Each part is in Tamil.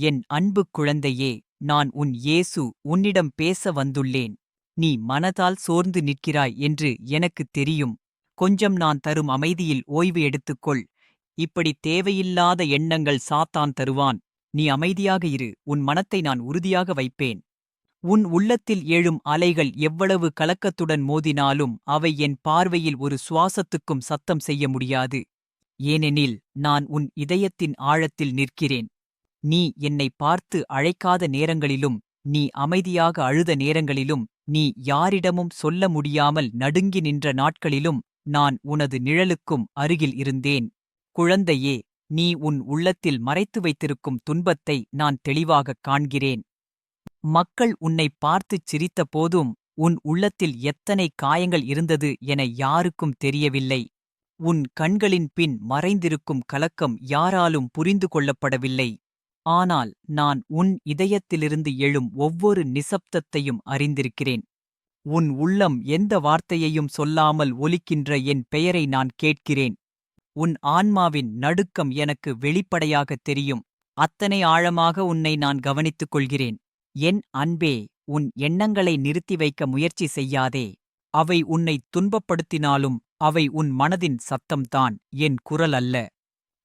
என் அன்பு குழந்தையே நான் உன் இயேசு உன்னிடம் பேச வந்துள்ளேன். நீ மனதால் சோர்ந்து நிற்கிறாய் என்று எனக்குத் தெரியும். கொஞ்சம் நான் தரும் அமைதியில் ஓய்வு எடுத்துக்கொள். இப்படி தேவையில்லாத எண்ணங்கள் சாத்தான் தருவான். நீ அமைதியாக இரு உன் மனத்தை நான் உறுதியாக வைப்பேன். உன் உள்ளத்தில் எழும் அலைகள் எவ்வளவு கலக்கத்துடன் மோதினாலும் அவை என் பார்வையில் ஒரு சுவாசத்துக்கும் சத்தம் செய்ய முடியாது. ஏனெனில் நான் உன் இதயத்தின் ஆழத்தில் நிற்கிறேன். நீ என்னை பார்த்து அழைக்காத நேரங்களிலும் நீ அமைதியாக அழுத நேரங்களிலும் நீ யாரிடமும் சொல்ல முடியாமல் நடுங்கி நின்ற நாட்களிலும் நான் உனது நிழலுக்கும் அருகில் இருந்தேன். குழந்தையே நீ உன் உள்ளத்தில் மறைத்து வைத்திருக்கும் துன்பத்தை நான் தெளிவாகக் காண்கிறேன். மக்கள் உன்னை பார்த்துச் சிரித்தபோதும் உன் உள்ளத்தில் எத்தனை காயங்கள் இருந்தது என யாருக்கும் தெரியவில்லை. உன் கண்களின் பின் மறைந்திருக்கும் கலக்கம் யாராலும் புரிந்து கொள்ளப்படவில்லை. ஆனால் நான் உன் இதயத்திலிருந்து எழும் ஒவ்வொரு நிசப்தத்தையும் அறிந்திருக்கிறேன். உன் உள்ளம் எந்த வார்த்தையையும் சொல்லாமல் ஒலிக்கின்ற என் பெயரை நான் கேட்கிறேன். உன் ஆன்மாவின் நடுக்கம் எனக்கு வெளிப்படையாகத் தெரியும். அத்தனை ஆழமாக உன்னை நான் கவனித்துக் கொள்கிறேன். என் அன்பே உன் எண்ணங்களை நிறுத்தி வைக்க முயற்சி செய்யாதே. அவை உன்னை துன்பப்படுத்தினாலும் அவை உன் மனதின் சத்தம்தான். என் குரல் அல்ல.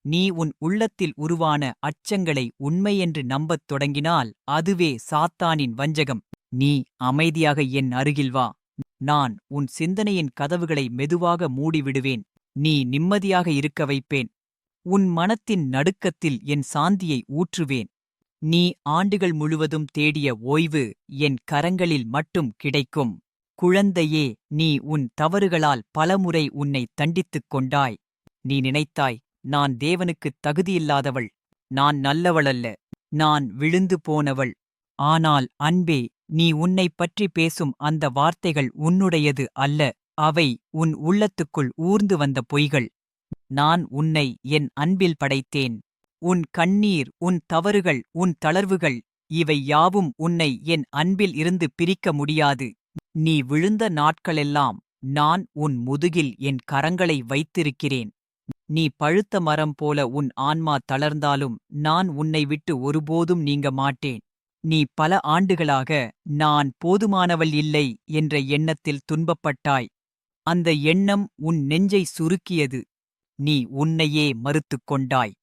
நீ உன் உள்ளத்தில் உருவான அச்சங்களை உண்மையென்று நம்பத் தொடங்கினால் அதுவே சாத்தானின் வஞ்சகம். நீ அமைதியாக என் அருகில் வா. நான் உன் சிந்தனையின் கதவுகளை மெதுவாக மூடிவிடுவேன். நீ நிம்மதியாக இருக்க வைப்பேன். உன் மனத்தின் நடுக்கத்தில் என் சாந்தியை ஊற்றுவேன். நீ ஆண்டுகள் முழுவதும் தேடிய ஓய்வு என் கரங்களில் மட்டும் கிடைக்கும். குழந்தையே நீ உன் தவறுகளால் பலமுறை உன்னை தண்டித்துக் கொண்டாய். நீ நினைத்தாய் நான் தேவனுக்குத் தகுதியில்லாதவள். நான் நல்லவளல்ல. நான் விழுந்து போனவள். ஆனால் அன்பே நீ உன்னைப் பற்றி பேசும் அந்த வார்த்தைகள் உன்னுடையது அல்ல. அவை உன் உள்ளத்துக்குள் ஊர்ந்து வந்த பொய்கள். நான் உன்னை என் அன்பில் படைத்தேன். உன் கண்ணீர் உன் தவறுகள் உன் தளர்வுகள் இவை யாவும் உன்னை என் அன்பில் இருந்து பிரிக்க முடியாது. நீ விழுந்த நாட்களெல்லாம் நான் உன் முதுகில் என் கரங்களை வைத்திருக்கிறேன். நீ பழுத்த மரம் போல உன் ஆன்மா தளர்ந்தாலும் நான் உன்னை விட்டு ஒருபோதும் நீங்க மாட்டேன். நீ பல ஆண்டுகளாக நான் போதுமானவள் இல்லை என்ற எண்ணத்தில் துன்பப்பட்டாய். அந்த எண்ணம் உன் நெஞ்சை சுருக்கியது. நீ உன்னையே மறுத்துக் கொண்டாய்.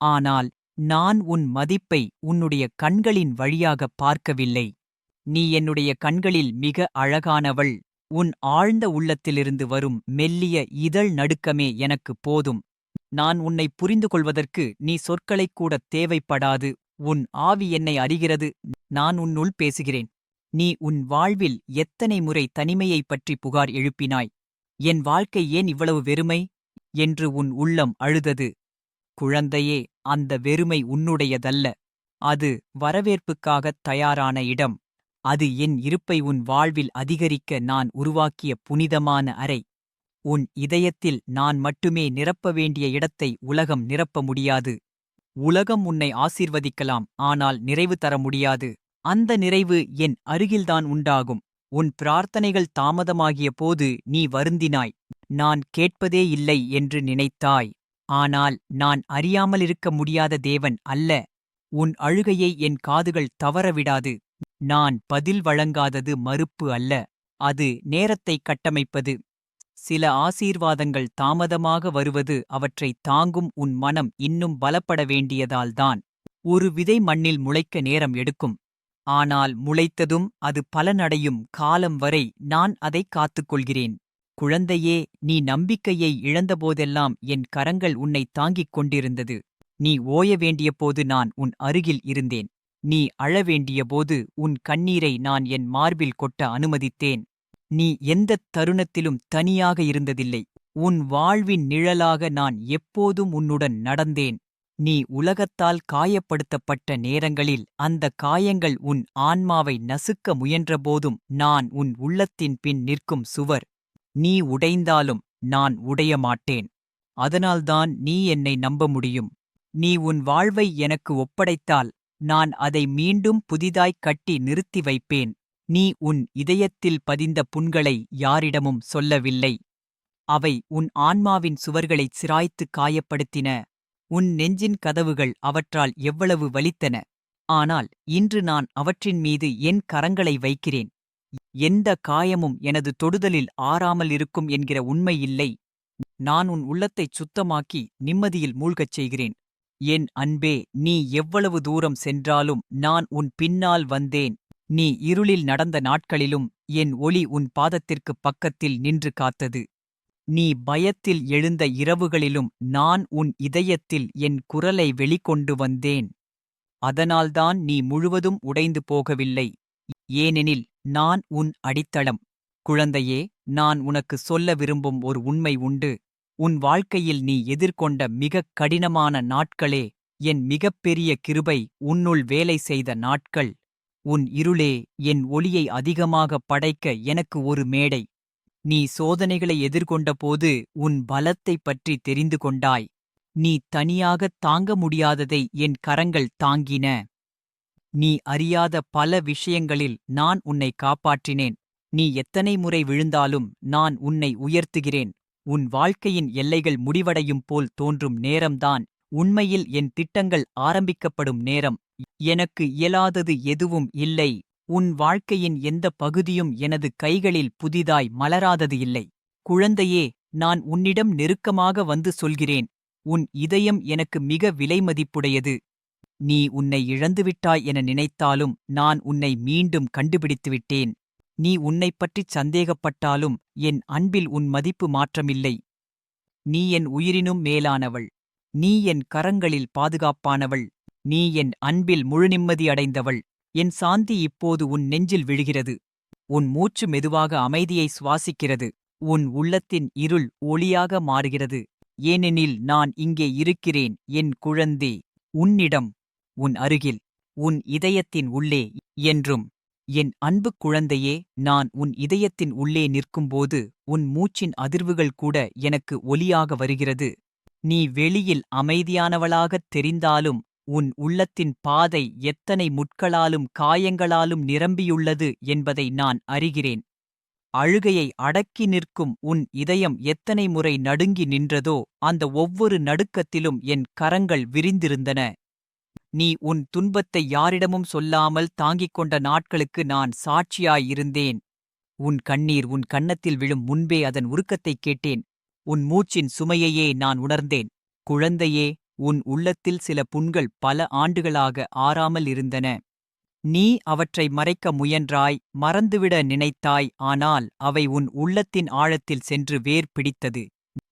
ஆனால் நான் உன் மதிப்பை உன்னுடைய கண்களின் வழியாகப் பார்க்கவில்லை. நீ என்னுடைய கண்களில் மிக அழகானவள். உன் ஆழ்ந்த உள்ளத்திலிருந்து வரும் மெல்லிய இதழ் நடுக்கமே எனக்குப் போதும். நான் உன்னை புரிந்து கொள்வதற்கு நீ சொற்களைக் கூட தேவைப்படாது. உன் ஆவி என்னை அறிகிறது. நான் உன்னுள் பேசுகிறேன். நீ உன் வாழ்வில் எத்தனை முறை தனிமையைப் பற்றி புகார் எழுப்பினாய்? என் வாழ்க்கை ஏன் இவ்வளவு வெறுமை? என்று உன் உள்ளம் அழுதது. குழந்தையே அந்த வெறுமை உன்னுடையதல்ல. அது வரவேற்புக்காகத் தயாரான இடம். அது என் இருப்பை உன் வாழ்வில் அதிகரிக்க நான் உருவாக்கிய புனிதமான அறை. உன் இதயத்தில் நான் மட்டுமே நிரப்ப வேண்டிய இடத்தை உலகம் நிரப்ப முடியாது. உலகம் உன்னை ஆசீர்வதிக்கலாம் ஆனால் நிறைவு தர முடியாது. அந்த நிறைவு என் அருகில்தான் உண்டாகும். உன் பிரார்த்தனைகள் தாமதமாகிய போது நீ வருந்தினாய். நான் கேட்பதே இல்லை என்று நினைத்தாய். ஆனால் நான் அறியாமலிருக்க முடியாத தேவன் அல்ல. உன் அழுகையை என் காதுகள் தவறவிடாது நான் பதில் வழங்காதது மறுப்பு அல்ல அது நேரத்தை கட்டமைப்பது. சில ஆசீர்வாதங்கள் தாமதமாக வருவது அவற்றை தாங்கும் உன் மனம் இன்னும் பலப்பட வேண்டியதால்தான் ஒரு விதை மண்ணில் முளைக்க நேரம் எடுக்கும். ஆனால் முளைத்ததும் அது பலனடையும் காலம் வரை நான் அதை காத்துக்கொள்கிறேன். குழந்தையே நீ நம்பிக்கையை இழந்தபோதெல்லாம் என் கரங்கள் உன்னை தாங்கிக் கொண்டிருந்தது. நீ ஓய வேண்டியபோது நான் உன் அருகில் இருந்தேன். நீ அழவேண்டியபோது உன் கண்ணீரை நான் என் மார்பில் கொட்ட அனுமதித்தேன். நீ எந்தத் தருணத்திலும் தனியாக இருந்ததில்லை. உன் வாழ்வின் நிழலாக நான் எப்போதும் உன்னுடன் நடந்தேன். நீ உலகத்தால் காயப்படுத்தப்பட்ட நேரங்களில் அந்த காயங்கள் உன் ஆன்மாவை நசுக்க முயன்றபோதும் நான் உன் உள்ளத்தின் பின் நிற்கும் சுவர். நீ உடைந்தாலும் நான் உடைய மாட்டேன் அதனால்தான் நீ என்னை நம்ப முடியும். நீ உன் வாழ்வை எனக்கு ஒப்படைத்தால் நான் அதை மீண்டும் புதிதாய்க் கட்டி நிறுத்தி வைப்பேன். நீ உன் இதயத்தில் பதிந்த புண்களை யாரிடமும் சொல்லவில்லை. அவை உன் ஆன்மாவின் சுவர்களைச் சிராய்த்து காயப்படுத்தின. உன் நெஞ்சின் கதவுகள் அவற்றால் எவ்வளவு வலித்தன. ஆனால் இன்று நான் அவற்றின் மீது என் கரங்களை வைக்கிறேன். எந்த காயமும் எனது தொடுதலில் ஆறாமல் இருக்கும் என்கிற உண்மை இல்லை. நான் உன் உள்ளத்தைச் சுத்தமாக்கி நிம்மதியில் மூழ்கச் செய்கிறேன். என் அன்பே நீ எவ்வளவு தூரம் சென்றாலும் நான் உன் பின்னால் வந்தேன். நீ இருளில் நடந்த நாட்களிலும் என் ஒளி உன் பாதத்திற்குப் பக்கத்தில் நின்று காத்தது. நீ பயத்தில் எழுந்த இரவுகளிலும் நான் உன் இதயத்தில் என் குரலை வெளிக்கொண்டு வந்தேன். அதனால்தான் நீ முழுவதும் உடைந்து போகவில்லை. ஏனெனில் நான் உன் அடித்தளம். குழந்தையே நான் உனக்கு சொல்ல விரும்பும் ஒரு உண்மை உண்டு. உன் வாழ்க்கையில் நீ எதிர்கொண்ட மிகக் கடினமான நாட்களே என் மிகப்பெரிய கிருபை உன்னுள் வேலை செய்த நாட்கள். உன் இருளே என் ஒளியை அதிகமாக படைக்க எனக்கு ஒரு மேடை. நீ சோதனைகளை எதிர்கொண்டபோது உன் பலத்தைப் பற்றி தெரிந்து கொண்டாய். நீ தனியாகத் தாங்க முடியாததை என் கரங்கள் தாங்கின. நீ அறியாத பல விஷயங்களில் நான் உன்னை காப்பாற்றினேன். நீ எத்தனை முறை விழுந்தாலும் நான் உன்னை உயர்த்துகிறேன். உன் வாழ்க்கையின் எல்லைகள் முடிவடையும் போல் தோன்றும் நேரம்தான். உண்மையில் என் திட்டங்கள் ஆரம்பிக்கப்படும் நேரம். எனக்கு இயலாதது எதுவும் இல்லை. உன் வாழ்க்கையின் எந்த பகுதியும் எனது கைகளில் புதிதாய் மலராதது இல்லை. குழந்தையே நான் உன்னிடம் நெருக்கமாக வந்து சொல்கிறேன். உன் இதயம் எனக்கு மிக விலைமதிப்புடையது நீ உன்னை இழந்துவிட்டாய் என நினைத்தாலும் நான் உன்னை மீண்டும் கண்டுபிடித்துவிட்டேன். நீ உன்னைப் பற்றிச் சந்தேகப்பட்டாலும் என் அன்பில் உன் மதிப்பு மாற்றமில்லை. நீ என் உயிரினும் மேலானவள். நீ என் கரங்களில் பாதுகாப்பானவள். நீ என் அன்பில் முழு நிம்மதி அடைந்தவள். என் சாந்தி இப்போது உன் நெஞ்சில் விழுகிறது. உன் மூச்சு மெதுவாக அமைதியை சுவாசிக்கிறது. உன் உள்ளத்தின் இருள் ஒளியாக மாறுகிறது. ஏனெனில் நான் இங்கே இருக்கிறேன் என் குழந்தே. உன்னிடம் உன் அருகில் உன் இதயத்தின் உள்ளே என்றும் என் அன்புக் குழந்தையே நான் உன் இதயத்தின் உள்ளே நிற்கும்போது உன் மூச்சின் அதிர்வுகள் கூட எனக்கு ஒலியாக வருகிறது. நீ வெளியில் அமைதியானவளாகத் தெரிந்தாலும் உன் உள்ளத்தின் பாதை எத்தனை முட்களாலும் காயங்களாலும் நிரம்பியுள்ளது என்பதை நான் அறிகிறேன். அழுகையை அடக்கி நிற்கும் உன் இதயம் எத்தனை முறை நடுங்கி நின்றதோ அந்த ஒவ்வொரு நடுக்கத்திலும் என் கரங்கள் விரிந்திருந்தன. நீ உன் துன்பத்தை யாரிடமும் சொல்லாமல் தாங்கிக் கொண்ட நாட்களுக்கு நான் சாட்சியாயிருந்தேன். உன் கண்ணீர் உன் கன்னத்தில் விழும் முன்பே அதன் உருக்கத்தைக் கேட்டேன். உன் மூச்சின் சுமையையே நான் உணர்ந்தேன். குழந்தையே உன் உள்ளத்தில் சில புண்கள் பல ஆண்டுகளாக ஆறாமல் இருந்தன. நீ அவற்றை மறைக்க முயன்றாய் மறந்துவிட நினைத்தாய் ஆனால் அவை உன் உள்ளத்தின் ஆழத்தில் சென்று வேர் பிடித்தது.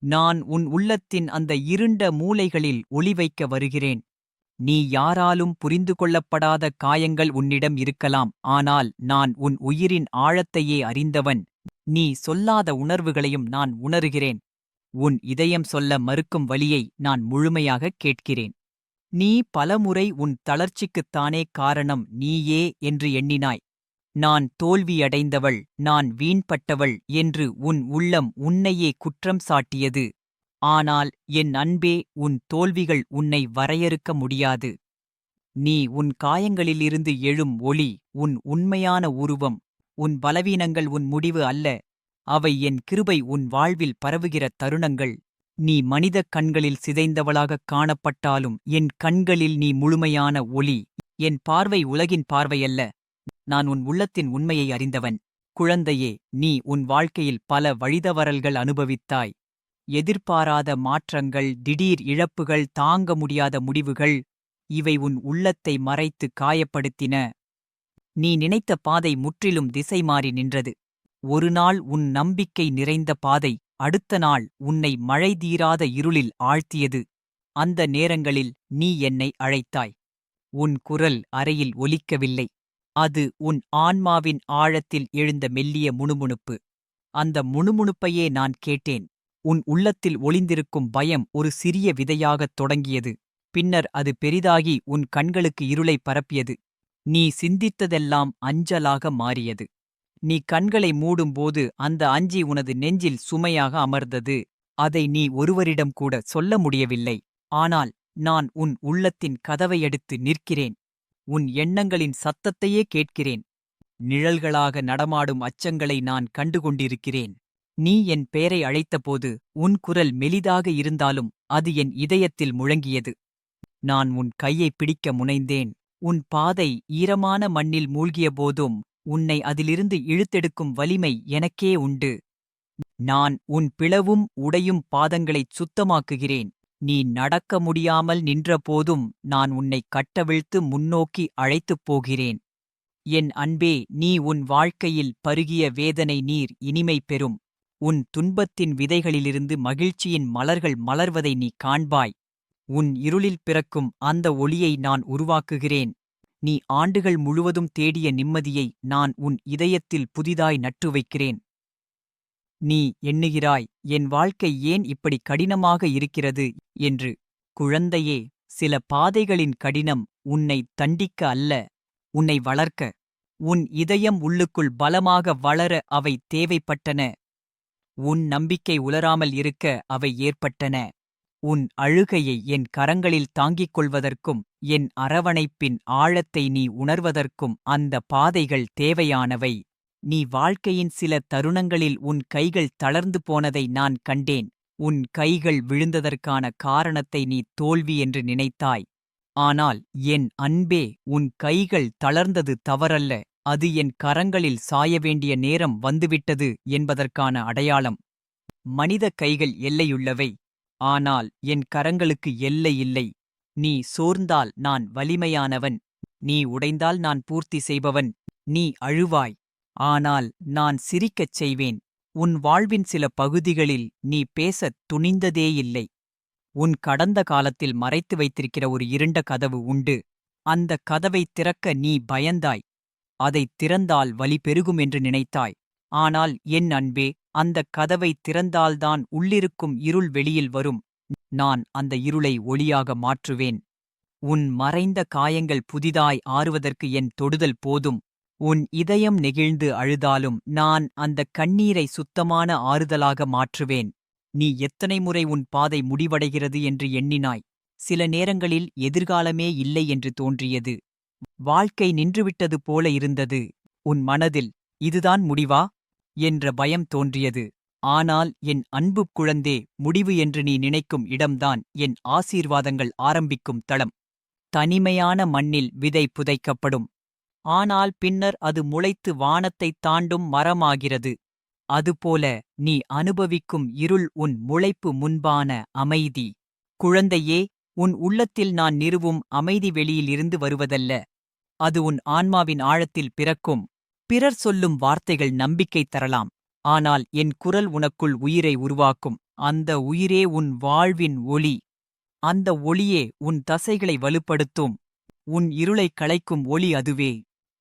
நான் உன் உள்ளத்தின் அந்த இருண்ட மூலைகளில் ஒளி வைக்க வருகிறேன். நீ யாராலும் புரிந்து கொள்ளப்படாத காயங்கள் உன்னிடம் இருக்கலாம் ஆனால் நான் உன் உயிரின் ஆழத்தையே அறிந்தவன். நீ சொல்லாத உணர்வுகளையும் நான் உணர்கிறேன். உன் இதயம் சொல்ல மறுக்கும் வழியை நான் முழுமையாகக் கேட்கிறேன். நீ பலமுறை உன் தளர்ச்சிக்குத்தானே காரணம் நீயே என்று எண்ணினாய். நான் தோல்வியடைந்தவள் நான் வீண்பட்டவள் என்று உன் உள்ளம் உன்னையே குற்றம் சாட்டியது. ஆனால் என் அன்பே உன் தோல்விகள் உன்னை வரையறுக்க முடியாது. நீ உன் காயங்களிலிருந்து எழும் ஒளி உன் உண்மையான உருவம் உன் பலவீனங்கள் உன் முடிவு அல்ல. அவை என் கிருபை உன் வாழ்வில் பரவுகிற தருணங்கள். நீ மனிதக் கண்களில் சிதைந்தவளாகக் காணப்பட்டாலும் என் கண்களில் நீ முழுமையான ஒளி என் பார்வை உலகின் பார்வையல்ல. நான் உன் உள்ளத்தின் உண்மையை அறிந்தவன். குழந்தையே நீ உன் வாழ்க்கையில் பல வழிதவறல்கள் அனுபவித்தாய். எதிர்பாராத மாற்றங்கள் திடீர் இழப்புகள் தாங்க முடியாத முடிவுகள் இவை உன் உள்ளத்தை மறைத்து காயப்படுத்தின. நீ நினைத்த பாதை முற்றிலும் திசை மாறி நின்றது. ஒரு நாள் உன் நம்பிக்கை நிறைந்த பாதை அடுத்த நாள் உன்னை மழை தீராத இருளில் ஆழ்த்தியது. அந்த நேரங்களில் நீ என்னை அழைத்தாய். உன் குரல் அறையில் ஒலிக்கவில்லை. அது உன் ஆன்மாவின் ஆழத்தில் எழுந்த மெல்லிய முணுமுணுப்பு. அந்த முணுமுணுப்பையே நான் கேட்டேன். உன் உள்ளத்தில் ஒளிந்திருக்கும் பயம் ஒரு சிறிய விதையாகத் தொடங்கியது. பின்னர் அது பெரிதாகி உன் கண்களுக்கு இருளை பரப்பியது. நீ சிந்தித்ததெல்லாம் அஞ்சலாக மாறியது. நீ கண்களை மூடும்போது அந்த அஞ்சி உனது நெஞ்சில் சுமையாக அமர்ந்தது. அதை நீ ஒருவரிடம் கூட சொல்ல முடியவில்லை. ஆனால் நான் உன் உள்ளத்தின் கதவை எடுத்து நிற்கிறேன். உன் எண்ணங்களின் சத்தத்தையே கேட்கிறேன். நிழல்களாக நடமாடும் அச்சங்களை நான் கண்டுகொண்டிருக்கிறேன். நீ என் பெயரை அழைத்தபோது உன் குரல் மெலிதாக இருந்தாலும் அது என் இதயத்தில் முழங்கியது. நான் உன் கையை பிடிக்க முனைந்தேன். உன் பாதை ஈரமான மண்ணில் மூழ்கியபோதும் உன்னை அதிலிருந்து இழுத்தெடுக்கும் வலிமை எனக்கே உண்டு. நான் உன் பிளவும் உடையும் பாதங்களைச் சுத்தமாக்குகிறேன். நீ நடக்க முடியாமல் நின்றபோதும் நான் உன்னை கட்டவிழ்த்து முன்னோக்கி அழைத்துப் போகிறேன். என் அன்பே நீ உன் வாழ்க்கையில் பருகிய வேதனை நீர் இனிமை பெறும். உன் துன்பத்தின் விதைகளிலிருந்து மகிழ்ச்சியின் மலர்கள் மலர்வதை நீ காண்பாய். உன் இருளில் பிறக்கும் அந்த ஒளியை நான் உருவாக்குகிறேன். நீ ஆண்டுகள் முழுவதும் தேடிய நிம்மதியை நான் உன் இதயத்தில் புதிதாய் நட்டு வைக்கிறேன். நீ எண்ணுகிறாய் என் வாழ்க்கை ஏன் இப்படி கடினமாக இருக்கிறது? என்று. குழந்தையே சில பாதைகளின் கடினம் உன்னை தண்டிக்க அல்ல உன்னை வளர்க்க. உன் இதயம் உள்ளுக்குள் பலமாக வளர அவை தேவைப்பட்டன. உன் நம்பிக்கை உலராமல் இருக்க அவை ஏற்பட்டன. உன் அழுகையை என் கரங்களில் தாங்கிக் கொள்வதற்கும் என் அரவணைப்பின் ஆழத்தை நீ உணர்வதற்கும் அந்த பாதைகள் தேவையானவை. நீ வாழ்க்கையின் சில தருணங்களில் உன் கைகள் தளர்ந்து போனதை நான் கண்டேன். உன் கைகள் விழுந்ததற்கான காரணத்தை நீ தோல்வி என்று நினைத்தாய். ஆனால் என் அன்பே உன் கைகள் தளர்ந்தது தவறல்ல. அது என் கரங்களில் சாய வேண்டிய நேரம் வந்துவிட்டது என்பதற்கான அடையாளம். மனித கைகள் எல்லையுள்ளவை. ஆனால் என் கரங்களுக்கு எல்லை இல்லை. நீ சோர்ந்தால் நான் வலிமையானவன். நீ உடைந்தால் நான் பூர்த்தி செய்பவன். நீ அழுவாய். ஆனால் நான் சிரிக்கச் செய்வேன். உன் வாழ்வின் சில பகுதிகளில் நீ பேசத் துணிந்ததேயில்லை. உன் கடந்த காலத்தில் மறைத்து வைத்திருக்கிற ஒரு இருண்ட கதவு உண்டு. அந்த கதவை திறக்க நீ பயந்தாய். அதைத் திறந்தால் வலி பெருகும் என்று நினைத்தாய். ஆனால் என் அன்பே அந்தக் கதவை திறந்தால்தான் உள்ளிருக்கும் இருள் வெளியில் வரும். நான் அந்த இருளை ஒளியாக மாற்றுவேன். உன் மறைந்த காயங்கள் புதிதாய் ஆறுவதற்கு என் தொடுதல் போதும். உன் இதயம் நெகிழ்ந்து அழுதாலும் நான் அந்தக் கண்ணீரை சுத்தமான ஆறுதலாக மாற்றுவேன். நீ எத்தனை முறை உன் பாதை முடிவடைகிறது என்று எண்ணினாய். சில நேரங்களில் எதிர்காலமே இல்லை என்று தோன்றியது. வாழ்க்கை நின்றுவிட்டது போல இருந்தது. உன் மனதில் இதுதான் முடிவா? என்ற பயம் தோன்றியது. ஆனால் என் அன்பு குழந்தே முடிவு என்று நீ நினைக்கும் இடம்தான் என் ஆசீர்வாதங்கள் ஆரம்பிக்கும் தளம். தனிமையான மண்ணில் விதை புதைக்கப்படும். ஆனால் பின்னர் அது முளைத்து வானத்தைத் தாண்டும் மரமாகிறது. அதுபோல நீ அனுபவிக்கும் இருள் உன் முளைப்பு முன்பான அமைதி. குழந்தையே உன் உள்ளத்தில் நான் நிறுவும் அமைதி வெளியிலிருந்து வருவதல்ல. அது உன் ஆன்மாவின் ஆழத்தில் பிறக்கும். பிறர் சொல்லும் வார்த்தைகள் நம்பிக்கை தரலாம். ஆனால் என் குரல் உனக்குள் உயிரை உருவாக்கும். அந்த உயிரே உன் வாழ்வின் ஒளி. அந்த ஒளியே உன் தசைகளை வலுப்படுத்தும். உன் இருளைக் களைக்கும் ஒளி அதுவே.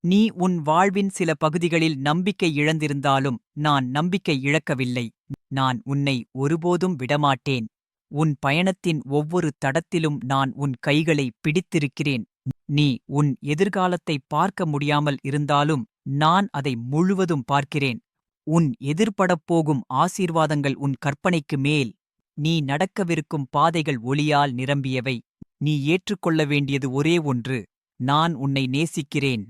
நீ உன் வாழ்வின் சில பகுதிகளில் நம்பிக்கை இழந்திருந்தாலும் நான் நம்பிக்கை இழக்கவில்லை. நான் உன்னை ஒருபோதும் விடமாட்டேன். உன் பயணத்தின் ஒவ்வொரு தடத்திலும் நான் உன் கைகளை பிடித்திருக்கிறேன். நீ உன் எதிர்காலத்தை பார்க்க முடியாமல் இருந்தாலும் நான் அதை முழுவதும் பார்க்கிறேன். உன் எதிர்படப்போகும் ஆசீர்வாதங்கள் உன் கற்பனைக்கு மேல். நீ நடக்கவிருக்கும் பாதைகள் ஒளியால் நிரம்பியவை. நீ ஏற்றுக்கொள்ள வேண்டியது ஒரே ஒன்று. நான் உன்னை நேசிக்கிறேன்.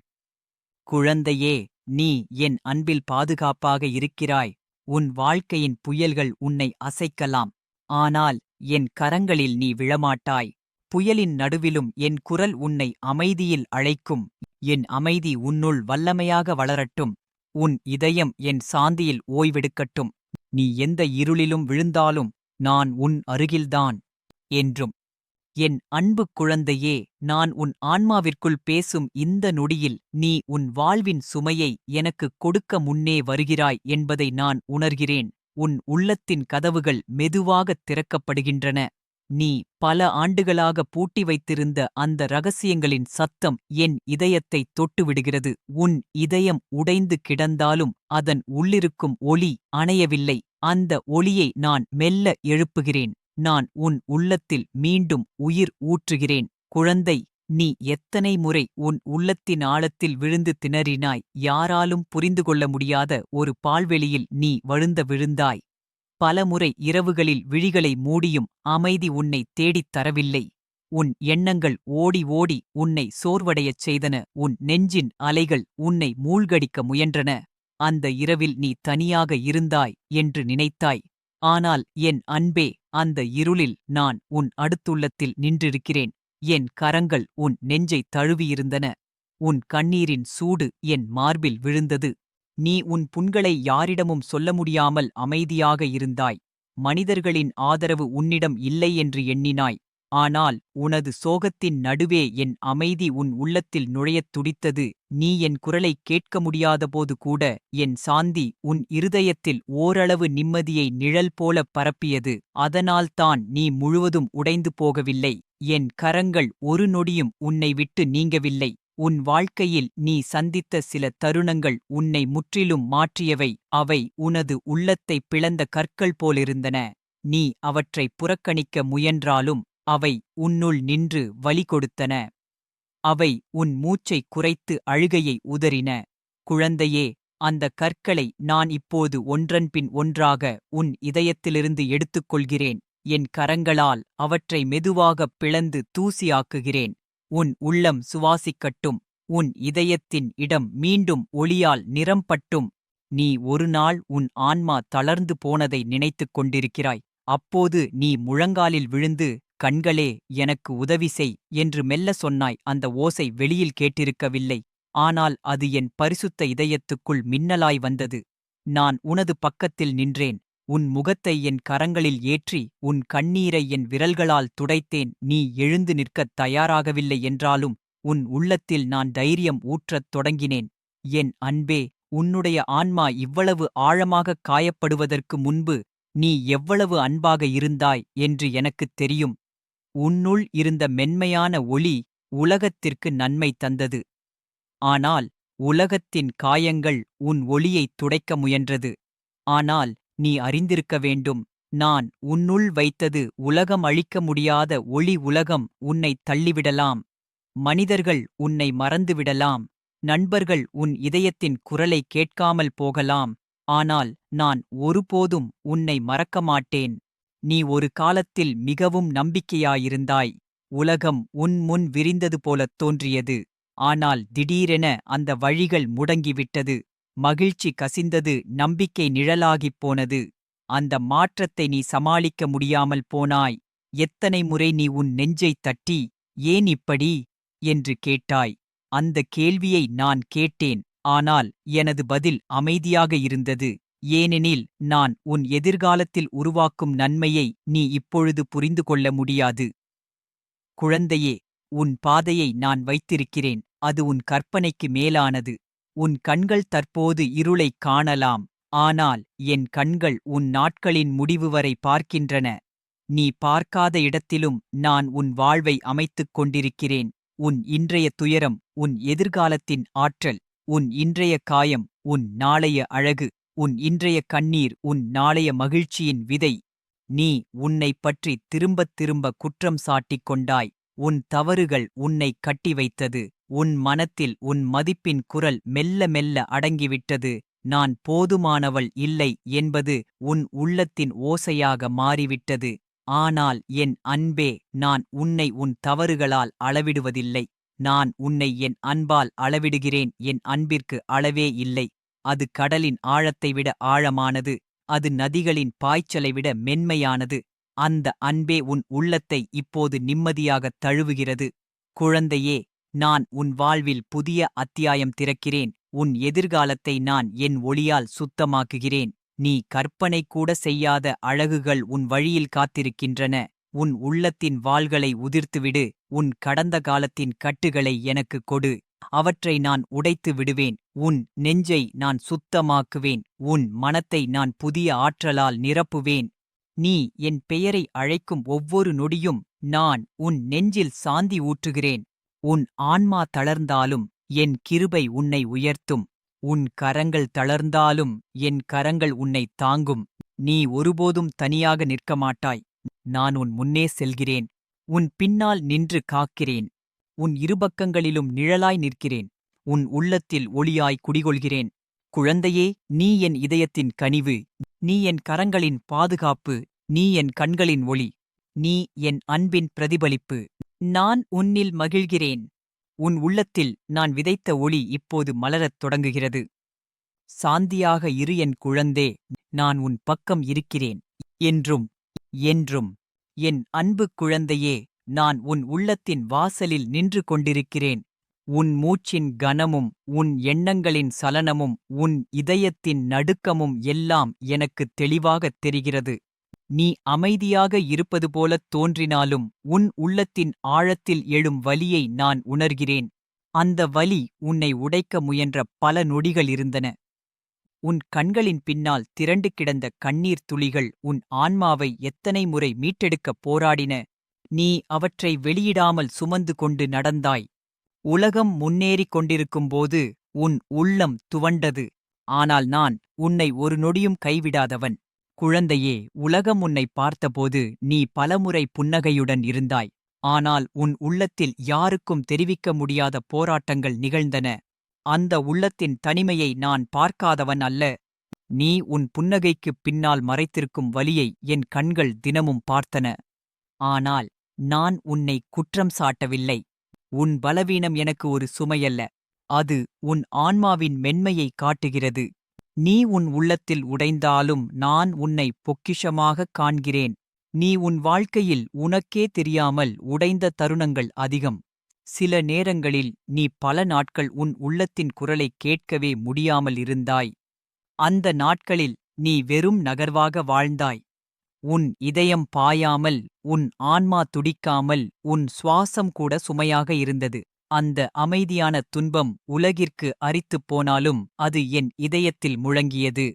குழந்தையே நீ என் அன்பில் பாதுகாப்பாக இருக்கிறாய். உன் வாழ்க்கையின் புயல்கள் உன்னை அசைக்கலாம். ஆனால் என் கரங்களில் நீ விழமாட்டாய். புயலின் நடுவிலும் என் குரல் உன்னை அமைதியில் அழைக்கும். என் அமைதி உன்னுள் வல்லமையாக வளரட்டும். உன் இதயம் என் சாந்தியில் ஓய்வெடுக்கட்டும். நீ எந்த இருளிலும் விழுந்தாலும் நான் உன் அருகில்தான் என்றும். என் அன்பு குழந்தையே நான் உன் ஆன்மாவிற்குள் பேசும் இந்த நொடியில் நீ உன் வாழ்வின் சுமையை எனக்குக் கொடுக்க முன்னே வருகிறாய் என்பதை நான் உணர்கிறேன். உன் உள்ளத்தின் கதவுகள் மெதுவாகத் திறக்கப்படுகின்றன. நீ பல ஆண்டுகளாக பூட்டி வைத்திருந்த அந்த ரகசியங்களின் சத்தம் என் இதயத்தை தொட்டுவிடுகிறது. உன் இதயம் உடைந்து கிடந்தாலும் அதன் உள்ளிருக்கும் ஒளி அணையவில்லை. அந்த ஒளியை நான் மெல்ல எழுப்புகிறேன். நான் உன் உள்ளத்தில் மீண்டும் உயிர் ஊற்றுகிறேன். குழந்தை நீ எத்தனை முறை உன் உள்ளத்தின் ஆழத்தில் விழுந்து திணறினாய்? யாராலும் புரிந்து கொள்ள முடியாத ஒரு பால்வெளியில் நீ வழுந்த விழுந்தாய். பலமுறை இரவுகளில் விழிகளை மூடியும் அமைதி உன்னை தேடித் தரவில்லை. உன் எண்ணங்கள் ஓடி ஓடி உன்னை சோர்வடையச் செய்தன. உன் நெஞ்சின் அலைகள் உன்னை மூழ்கடிக்க முயன்றன. அந்த இரவில் நீ தனியாக இருந்தாய் என்று நினைத்தாய். ஆனால் என் அன்பே அந்த இருளில் நான் உன் அடுத்துள்ளத்தில் நின்றிருக்கிறேன். என் கரங்கள் உன் நெஞ்சைத் தழுவியிருந்தன. உன் கண்ணீரின் சூடு என் மார்பில் விழுந்தது. நீ உன் புண்களை யாரிடமும் சொல்ல முடியாமல் அமைதியாக இருந்தாய். மனிதர்களின் ஆதரவு உன்னிடம் இல்லை என்று எண்ணினாய். ஆனால் உனது சோகத்தின் நடுவே என் அமைதி உன் உள்ளத்தில் நுழையத் துடித்தது. நீ என் குரலைக் கேட்க முடியாதபோது கூட என் சாந்தி உன் இருதயத்தில் ஓரளவு நிம்மதியை நிழல் போலப் பரப்பியது. அதனால்தான் நீ முழுவதும் உடைந்து போகவில்லை. என் கரங்கள் ஒரு நொடியும் உன்னை விட்டு நீங்கவில்லை. உன் வாழ்க்கையில் நீ சந்தித்த சில தருணங்கள் உன்னை முற்றிலும் மாற்றியவை. அவை உனது உள்ளத்தைப் பிளந்த கற்கள் போலிருந்தன. நீ அவற்றை புறக்கணிக்க முயன்றாலும் அவை உன்னுள் நின்று வலி கொடுத்தன. அவை உன் மூச்சைக் குறைத்து அழுகையை உதறின. குழந்தையே அந்த கற்களை நான் இப்போது ஒன்றன்பின் ஒன்றாக உன் இதயத்திலிருந்து எடுத்துக்கொள்கிறேன். என் கரங்களால் அவற்றை மெதுவாகப் பிளந்து தூசியாக்குகிறேன். உன் உள்ளம் சுவாசிக்கட்டும். உன் இதயத்தின் இடம் மீண்டும் ஒளியால் நிறம்பட்டும் நீ ஒருநாள் உன் ஆன்மா தளர்ந்து போனதை நினைத்துக் கொண்டிருக்கிறாய். அப்போது நீ முழங்காலில் விழுந்து கண்களே எனக்கு உதவி செய் என்று மெல்ல சொன்னாய். அந்த ஓசை வெளியில் கேட்டிருக்கவில்லை. ஆனால் அது என் பரிசுத்த இதயத்துக்குள் மின்னலாய் வந்தது. நான் உனது பக்கத்தில் நின்றேன். உன் முகத்தை என் கரங்களில் ஏற்றி உன் கண்ணீரை என் விரல்களால் துடைத்தேன். நீ எழுந்து நிற்கத் தயாராகவில்லை என்றாலும் உன் உள்ளத்தில் நான் தைரியம் ஊற்றத் தொடங்கினேன். என் அன்பே உன்னுடைய ஆன்மா இவ்வளவு ஆழமாகக் காயப்படுவதற்கு முன்பு நீ எவ்வளவு அன்பாக இருந்தாய் என்று எனக்குத் தெரியும். உன்னுள் இருந்த மென்மையான ஒளி உலகத்திற்கு நன்மை தந்தது. ஆனால் உலகத்தின் காயங்கள் உன் ஒளியைத் துடைக்க முயன்றது. ஆனால் நீ அறிந்திருக்க வேண்டும். நான் உன்னுள் வைத்தது உலகம் அழிக்க முடியாத ஒளி உலகம் உன்னைத் தள்ளிவிடலாம். மனிதர்கள் உன்னை மறந்துவிடலாம். நண்பர்கள் உன் இதயத்தின் குரலை கேட்காமல் போகலாம். ஆனால் நான் ஒருபோதும் உன்னை மறக்க மாட்டேன். நீ ஒரு காலத்தில் மிகவும் நம்பிக்கையாயிருந்தாய். உலகம் உன் முன் விரிந்தது போலத் தோன்றியது. ஆனால் திடீரென அந்த வழிகள் முடங்கிவிட்டது. மகிழ்ச்சி கசிந்தது நம்பிக்கை நிழலாகிப் போனது. அந்த மாற்றத்தை நீ சமாளிக்க முடியாமல் போனாய். எத்தனை முறை நீ உன் நெஞ்சைத் தட்டி ஏன் இப்படி? என்று கேட்டாய். அந்த கேள்வியை நான் கேட்டேன். ஆனால் எனது பதில் அமைதியாக இருந்தது. ஏனெனில் நான் உன் எதிர்காலத்தில் உருவாக்கும் நன்மையை நீ இப்பொழுது புரிந்து கொள்ள முடியாது. குழந்தையே உன் பாதையை நான் வைத்திருக்கிறேன். அது உன் கற்பனைக்கு மேலானது. உன் கண்கள் தற்போது இருளைக் காணலாம். ஆனால் என் கண்கள் உன் நாட்களின் முடிவு வரை பார்க்கின்றன. நீ பார்க்காத இடத்திலும் நான் உன் வாழ்வை அமைத்துக் கொண்டிருக்கிறேன். உன் இன்றைய துயரம் உன் எதிர்காலத்தின் ஆற்றல். உன் இன்றைய காயம் உன் நாளைய அழகு. உன் இன்றைய கண்ணீர் உன் நாளைய மகிழ்ச்சியின் விதை. நீ உன்னைப் பற்றி திரும்பத் திரும்ப குற்றம் சாட்டிக் கொண்டாய். உன் தவறுகள் உன்னை கட்டி வைத்தது. உன் மனத்தில் உன் மதிப்பின் குரல் மெல்ல மெல்ல அடங்கிவிட்டது. நான் போதுமானவள் இல்லை என்பது உன் உள்ளத்தின் ஓசையாக மாறிவிட்டது. ஆனால் என் அன்பே நான் உன்னை உன் தவறுகளால் அளவிடுவதில்லை. நான் உன்னை என் அன்பால் அளவிடுகிறேன் என் அன்பிற்கு அளவே இல்லை. அது கடலின் ஆழத்தை விட ஆழமானது அது நதிகளின் பாய்ச்சலை விட மென்மையானது. அந்த அன்பே உன் உள்ளத்தை இப்போது நிம்மதியாகத் தழுவுகிறது. குழந்தையே நான் உன் வாழ்வில் புதிய அத்தியாயம் திறக்கிறேன். உன் எதிர்காலத்தை நான் என் ஒளியால் சுத்தமாக்குகிறேன். நீ கற்பனை கூட செய்யாத அழகுகள் உன் வழியில் காத்திருக்கின்றன. உன் உள்ளத்தின் வாள்களை உதிர்த்துவிடு. உன் கடந்த காலத்தின் கட்டுகளை எனக்குக் கொடு. அவற்றை நான் உடைத்து விடுவேன். உன் நெஞ்சை நான் சுத்தமாக்குவேன். உன் மனத்தை நான் புதிய ஆற்றலால் நிரப்புவேன். நீ என் பெயரை அழைக்கும் ஒவ்வொரு நொடியும் நான் உன் நெஞ்சில் சாந்தி ஊற்றுகிறேன். உன் ஆன்மா தளர்ந்தாலும் என் கிருபை உன்னை உயர்த்தும். உன் கரங்கள் தளர்ந்தாலும் என் கரங்கள் உன்னை தாங்கும். நீ ஒருபோதும் தனியாக நிற்க மாட்டாய் நான் உன் முன்னே செல்கிறேன். உன் பின்னால் நின்று காக்கிறேன். உன் இருபக்கங்களிலும் நிழலாய் நிற்கிறேன். உன் உள்ளத்தில் ஒளியாய் குடிகொள்கிறேன். குழந்தையே நீ என் இதயத்தின் கனிவு. நீ என் கரங்களின் பாதுகாப்பு. நீ என் கண்களின் ஒளி. நீ என் அன்பின் பிரதிபலிப்பு. நான் உன்னில் மகிழ்கிறேன். உன் உள்ளத்தில் நான் விதைத்த ஒளி இப்போது மலரத் தொடங்குகிறது. சாந்தியாக இரு என் குழந்தே நான் உன் பக்கம் இருக்கிறேன். என்றும் என்றும் என் அன்பு குழந்தையே நான் உன் உள்ளத்தின் வாசலில் நின்று கொண்டிருக்கிறேன். உன் மூச்சின் கனமும் உன் எண்ணங்களின் சலனமும் உன் இதயத்தின் நடுக்கமும் எல்லாம் எனக்குத் தெளிவாகத் தெரிகிறது. நீ அமைதியாக இருப்பது போலத் தோன்றினாலும் உன் உள்ளத்தின் ஆழத்தில் எழும் வலியை நான் உணர்கிறேன். அந்த வலி உன்னை உடைக்க முயன்ற பல நொடிகள் இருந்தன. உன் கண்களின் பின்னால் திரண்டு கிடந்த கண்ணீர் துளிகள் உன் ஆன்மாவை எத்தனை முறை மீட்டெடுக்கப் போராடின. நீ அவற்றை வெளியிடாமல் சுமந்து கொண்டு நடந்தாய். உலகம் முன்னேறிக் கொண்டிருக்கும்போது உன் உள்ளம் துவண்டது. ஆனால் நான் உன்னை ஒரு நொடியும் கைவிடாதவன். குழந்தையே உலகம் உன்னை பார்த்தபோது நீ பலமுறை புன்னகையுடன் இருந்தாய். ஆனால் உன் உள்ளத்தில் யாருக்கும் தெரிவிக்க முடியாத போராட்டங்கள் நிகழ்ந்தன. அந்த உள்ளத்தின் தனிமையை நான் பார்க்காதவன் அல்ல. நீ உன் புன்னகைக்குப் பின்னால் மறைத்திருக்கும் வலியை என் கண்கள் தினமும் பார்த்தன. ஆனால் நான் உன்னை குற்றம் சாட்டவில்லை. உன் பலவீனம் எனக்கு ஒரு சுமையல்ல. அது உன் ஆன்மாவின் மென்மையை காட்டுகிறது. நீ உன் உள்ளத்தில் உடைந்தாலும் நான் உன்னை பொக்கிஷமாகக் காண்கிறேன். நீ உன் வாழ்க்கையில் உனக்கே தெரியாமல் உடைந்த தருணங்கள் அதிகம். சில நேரங்களில் நீ பல நாட்கள் உன் உள்ளத்தின் குரலைக் கேட்கவே முடியாமல் இருந்தாய். அந்த நாட்களில் நீ வெறும் நகர்வாக வாழ்ந்தாய். உன் இதயம் பாயாமல் உன் ஆன்மா துடிக்காமல் உன் சுவாசம் கூட சுமையாக இருந்தது. அந்த அமைதியான துன்பம் உலகிற்கு அரித்துப் போனாலும் அது என் இதயத்தில் முழங்கியது.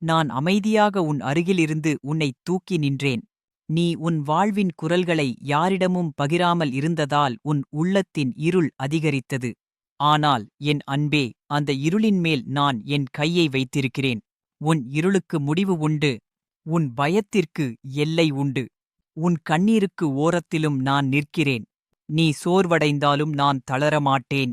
நான் அமைதியாக உன் அருகிலிருந்து உன்னை தூக்கி நின்றேன். நீ உன் வாழ்வின் குரல்களை யாரிடமும் பகிராமல் இருந்ததால் உன் உள்ளத்தின் இருள் அதிகரித்தது. ஆனால் என் அன்பே அந்த இருளின் மேல் நான் என் கையை வைத்திருக்கிறேன். உன் இருளுக்கு முடிவு உண்டு. உன் பயத்திற்கு எல்லை உண்டு. உன் கண்ணீருக்கு ஓரத்திலும் நான் நிற்கிறேன். நீ சோர்வடைந்தாலும் நான் தளரமாட்டேன்.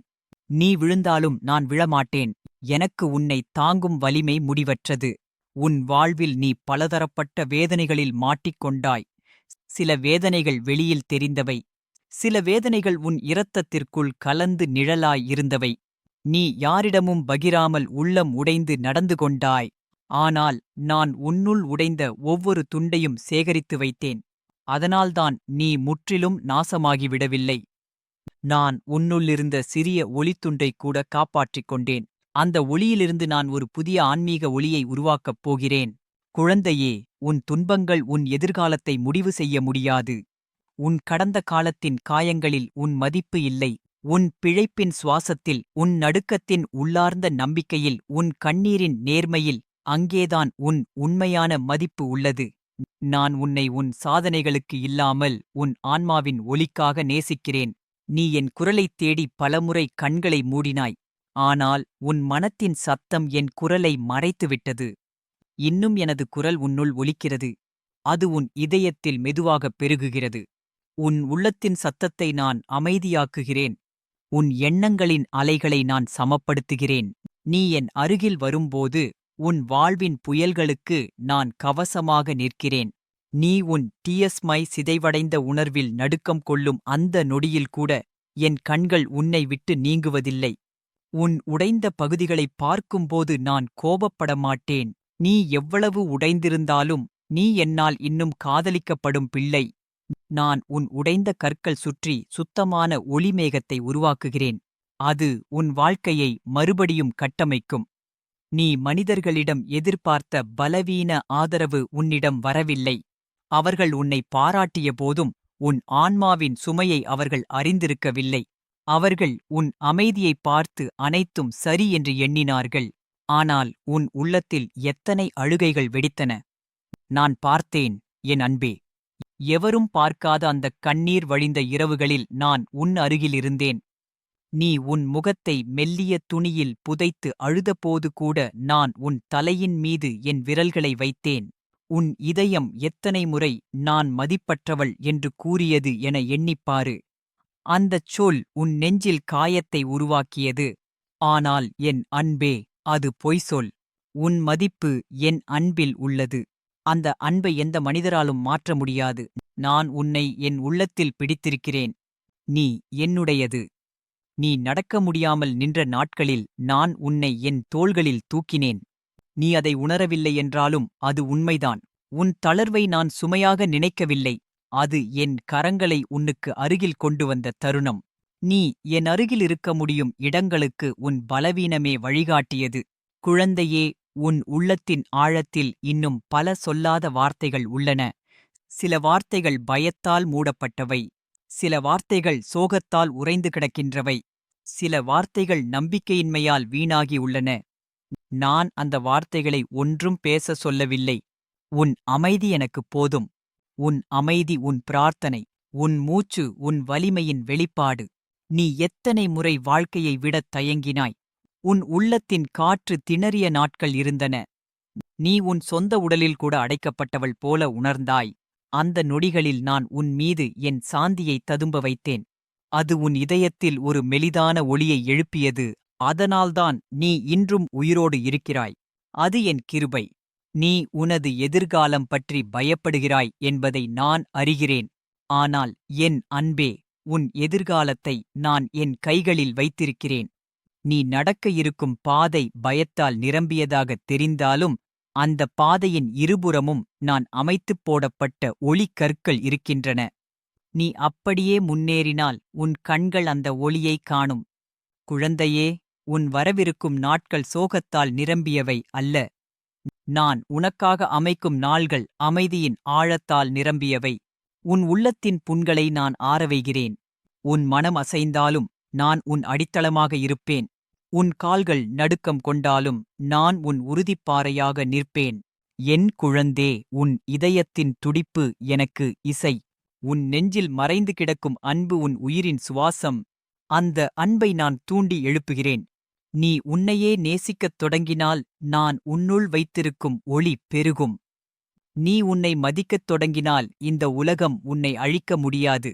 நீ விழுந்தாலும் நான் விழமாட்டேன். எனக்கு உன்னை தாங்கும் வலிமை முடிவற்றது. உன் வாழ்வில் நீ பலதரப்பட்ட வேதனைகளில் மாட்டிக்கொண்டாய். சில வேதனைகள் வெளியில் தெரிந்தவை. சில வேதனைகள் உன் இரத்தத்திற்குள் கலந்து நிழலாய் இருந்தவை. நீ யாரிடமும் பகிராமல் உள்ளம் உடைந்து நடந்து கொண்டாய். ஆனால் நான் உன்னுள் உடைந்த ஒவ்வொரு துண்டையும் சேகரித்து வைத்தேன். அதனால்தான் நீ முற்றிலும் நாசமாகிவிடவில்லை. நான் உன்னுள்ளிருந்த சிறிய ஒளித்துண்டை கூட காப்பாற்றிக் கொண்டேன். அந்த ஒளியிலிருந்து நான் ஒரு புதிய ஆன்மீக ஒளியை உருவாக்கப் போகிறேன். குழந்தையே உன் துன்பங்கள் உன் எதிர்காலத்தை முடிவு செய்ய முடியாது. உன் கடந்த காலத்தின் காயங்களில் உன் மதிப்பு இல்லை. உன் பிழைப்பின் சுவாசத்தில் உன் நடுக்கத்தின் உள்ளார்ந்த நம்பிக்கையில் உன் கண்ணீரின் நேர்மையில் அங்கேதான் உன் உண்மையான மதிப்பு உள்ளது. நான் உன்னை உன் சாதனைகளுக்கு இல்லாமல் உன் ஆன்மாவின் ஒலிக்காக நேசிக்கிறேன். நீ என் குரலைத் தேடி பலமுறை கண்களை மூடினாய். ஆனால் உன் மனத்தின் சத்தம் என் குரலை மறைத்துவிட்டது. இன்னும் எனது குரல் உன்னுள் ஒலிக்கிறது. அது உன் இதயத்தில் மெதுவாகப் பெருகுகிறது. உன் உள்ளத்தின் சத்தத்தை நான் அமைதியாக்குகிறேன். உன் எண்ணங்களின் அலைகளை நான் சமப்படுத்துகிறேன். நீ என் அருகில் வரும்போது உன் வாழ்வின் புயல்களுக்கு நான் கவசமாக நிற்கிறேன். நீ உன் டிஎஸ்மை சிதைவடைந்த உணர்வில் நடுக்கம் கொள்ளும் அந்த நொடியில் கூட என் கண்கள் உன்னை விட்டு நீங்குவதில்லை. உன் உடைந்த பகுதிகளைப் பார்க்கும்போது நான் கோபப்பட மாட்டேன். நீ எவ்வளவு உடைந்திருந்தாலும் நீ என்னால் இன்னும் காதலிக்கப்படும் பிள்ளை. நான் உன் உடைந்த கற்கள் சுற்றி சுத்தமான ஒளிமேகத்தை உருவாக்குகிறேன். அது உன் வாழ்க்கையை மறுபடியும் கட்டமைக்கும். நீ மனிதர்களிடம் எதிர்பார்த்த பலவீன ஆதரவு உன்னிடம் வரவில்லை. அவர்கள் உன்னை பாராட்டிய போதும் உன் ஆன்மாவின் சுமையை அவர்கள் அறிந்திருக்கவில்லை. அவர்கள் உன் அமைதியைப் பார்த்து அனைத்தும் சரி என்று எண்ணினார்கள். ஆனால் உன் உள்ளத்தில் எத்தனை அழுகைகள் வெடித்தன. நான் பார்த்தேன் என் அன்பே. எவரும் பார்க்காத அந்தக் கண்ணீர் வழிந்த இரவுகளில் நான் உன் அருகிலிருந்தேன் நீ உன் முகத்தை மெல்லிய துணியில் புதைத்து அழுதபோது கூட நான் உன் தலையின் மீது என் விரல்களை வைத்தேன். உன் இதயம் எத்தனை முறை நான் மதிப்பற்றவள் என்று கூறியது என எண்ணிப்பாரு அந்தச் சொல் உன் நெஞ்சில் காயத்தை உருவாக்கியது. ஆனால் என் அன்பே அது பொய் சொல். உன் மதிப்பு என் அன்பில் உள்ளது. அந்த அன்பை எந்த மனிதராலும் மாற்ற முடியாது. நான் உன்னை என் உள்ளத்தில் பிடித்திருக்கிறேன். நீ என்னுடையது. நீ நடக்க முடியாமல் நின்ற நாட்களில் நான் உன்னை என் தோள்களில் தூக்கினேன். நீ அதை உணரவில்லை என்றாலும் அது உண்மைதான். உன் தளர்வை நான் சுமையாக நினைக்கவில்லை. அது என் கரங்களை உன்னுக்கு அருகில் கொண்டு வந்த தருணம். நீ என் அருகில் இருக்க முடியும் இடங்களுக்கு உன் பலவீனமே வழிகாட்டியது. குழந்தையே உன் உள்ளத்தின் ஆழத்தில் இன்னும் பல சொல்லாத வார்த்தைகள் உள்ளன. சில வார்த்தைகள் பயத்தால் மூடப்பட்டவை. சில வார்த்தைகள் சோகத்தால் உறைந்து கிடக்கின்றவை. சில வார்த்தைகள் நம்பிக்கையின்மையால் வீணாகி உள்ளன. நான் அந்த வார்த்தைகளை ஒன்றும் பேச சொல்லவில்லை. உன் அமைதி எனக்குப் போதும். உன் அமைதி உன் பிரார்த்தனை. உன் மூச்சு உன் வலிமையின் வெளிப்பாடு. நீ எத்தனை முறை வாழ்க்கையை விடத் தயங்கினாய். உன் உள்ளத்தின் காற்று திணறிய நாட்கள் இருந்தன. நீ உன் சொந்த உடலில் கூட அடைக்கப்பட்டவள் போல உணர்ந்தாய். அந்த நொடிகளில் நான் உன் மீது என் சாந்தியை ததும்ப வைத்தேன். அது உன் இதயத்தில் ஒரு மெலிதான ஒளியை எழுப்பியது. அதனால்தான் நீ இன்றும் உயிரோடு இருக்கிறாய். அது என் கிருபை. நீ உனது எதிர்காலம் பற்றி பயப்படுகிறாய் என்பதை நான் அறிகிறேன். ஆனால் என் அன்பே உன் எதிர்காலத்தை நான் என் கைகளில் வைத்திருக்கிறேன். நீ நடக்க இருக்கும் பாதை பயத்தால் நிரம்பியதாகத் தெரிந்தாலும் அந்த பாதையின் இருபுறமும் நான் அமைத்துப் போடப்பட்ட ஒளிக்கற்கள் இருக்கின்றன. நீ அப்படியே முன்னேறினால் உன் கண்கள் அந்த ஒளியைக் காணும். குழந்தையே உன் வரவிருக்கும் நாட்கள் சோகத்தால் நிரம்பியவை அல்ல. நான் உனக்காக அமைக்கும் நாள்கள் அமைதியின் ஆழத்தால் நிரம்பியவை. உன் உள்ளத்தின் புண்களை நான் ஆரவைகிறேன் உன் மனம் அசைந்தாலும் நான் உன் அடித்தளமாக இருப்பேன். உன் கால்கள் நடுக்கம் கொண்டாலும் நான் உன் உறுதிப்பாறையாக நிற்பேன். என் குழந்தே உன் இதயத்தின் துடிப்பு எனக்கு இசை. உன் நெஞ்சில் மறைந்து கிடக்கும் அன்பு உன் உயிரின் சுவாசம். அந்த அன்பை நான் தூண்டி எழுப்புகிறேன். நீ உன்னையே நேசிக்கத் தொடங்கினால் நான் உன்னுள் வைத்திருக்கும் ஒளி பெருகும். நீ உன்னை மதிக்கத் தொடங்கினால் இந்த உலகம் உன்னை அழிக்க முடியாது.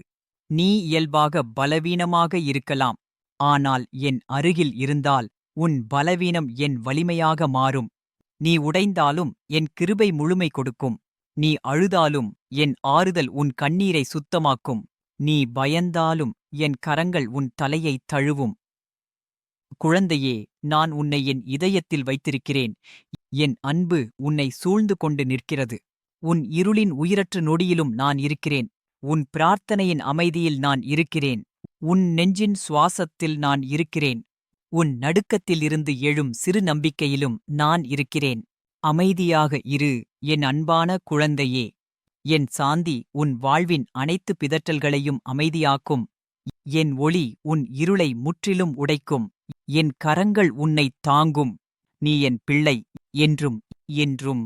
நீ இயல்பாக பலவீனமாக இருக்கலாம். ஆனால் என் அருகில் இருந்தால் உன் பலவீனம் என் வலிமையாக மாறும். நீ உடைந்தாலும் என் கிருபை முழுமை கொடுக்கும். நீ அழுதாலும் என் ஆறுதல் உன் கண்ணீரை சுத்தமாக்கும். நீ பயந்தாலும் என் கரங்கள் உன் தலையைத் தழுவும். குழந்தையே நான் உன்னை என் இதயத்தில் வைத்திருக்கிறேன். என் அன்பு உன்னை சூழ்ந்து கொண்டு நிற்கிறது. உன் இருளின் உயிரற்ற நொடியிலும் நான் இருக்கிறேன். உன் பிரார்த்தனையின் அமைதியில் நான் இருக்கிறேன். உன் நெஞ்சின் சுவாசத்தில் நான் இருக்கிறேன். உன் நடுக்கத்திலிருந்து எழும் சிறு நம்பிக்கையிலும் நான் இருக்கிறேன். அமைதியாக இரு என் அன்பான குழந்தையே. என் சாந்தி உன் வாழ்வின் அனைத்து பிதற்றல்களையும் அமைதியாக்கும். என் ஒளி உன் இருளை முற்றிலும் உடைக்கும். என் கரங்கள் உன்னைத் தாங்கும். நீ என் பிள்ளை என்றும் என்றும்.